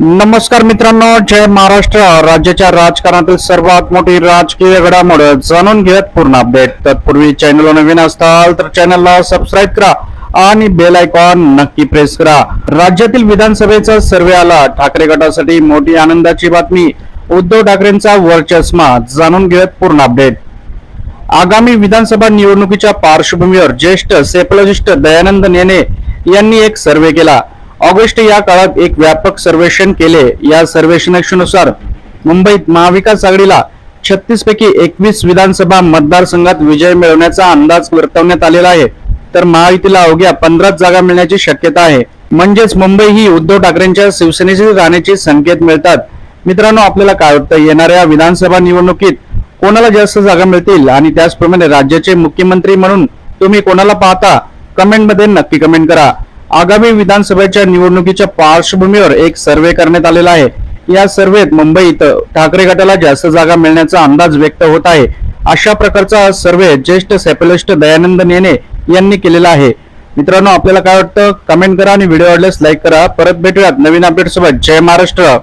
नमस्कार मित्रांनो जय महाराष्ट्र. राज्याच्या राजकारणातील सर्वात मोठी राजकीय घडामोड जाणून घेत पूर्ण अपडेट. तत्पूर्वी चॅनल नवीन असताल तर चॅनलला सबस्क्राईब करा आणि बेल आयकॉन नक्की प्रेस करा. राज्यातील विधानसभेचा सर्वे आला. ठाकरे गटासाठी मोठी आनंदाची बातमी. उद्धव ठाकरेंचा वरचष्मा जाणून घेत पूर्ण अपडेट. आगामी विधानसभा निवडणुकीच्या पार्श्वभूमीवर ज्येष्ठ सेपलजिस्ट दयानंद नेने यांनी एक सर्वे केला. ऑगस्ट या काळात एक व्यापक सर्वेक्षण केले. या सर्वेक्षणानुसार मुंबईत महाविकास आघाडीला छत्तीस पैकी एकवीस विधानसभा मतदारसंघात विजय मिळवण्याचा अंदाज वर्तवण्यात आलेला आहे. तर महायुतीला अवघ्या पंधराच जागा मिळण्याची शक्यता आहे. म्हणजेच मुंबई ही उद्धव ठाकरेंच्या शिवसेनेशी राहण्याचे संकेत मिळतात. मित्रांनो आपल्याला काय वाटतं येणाऱ्या विधानसभा निवडणुकीत कोणाला जास्त जागा मिळतील? आणि त्याचप्रमाणे राज्याचे मुख्यमंत्री म्हणून तुम्ही कोणाला पाहता? कमेंटमध्ये नक्की कमेंट करा. आगामी विधानसभेच्या निवडणुकीच्या पार्श्वभूमीवर एक सर्वे करण्यात आलेला आहे. या सर्वेत मुंबईत ठाकरे गटाला जास्त जागा मिळण्याचा अंदाज व्यक्त होत आहे. अशा प्रकारचा सर्वे ज्येष्ठ सेपलिस्ट दयानंद नेने यांनी केलेला आहे. मित्रांनो आपल्याला काय वाटतं? कमेंट करा आणि व्हिडिओ आवडल्यास लाईक करा. परत भेटूयात नवीन अपडेट सोबत. जय महाराष्ट्र!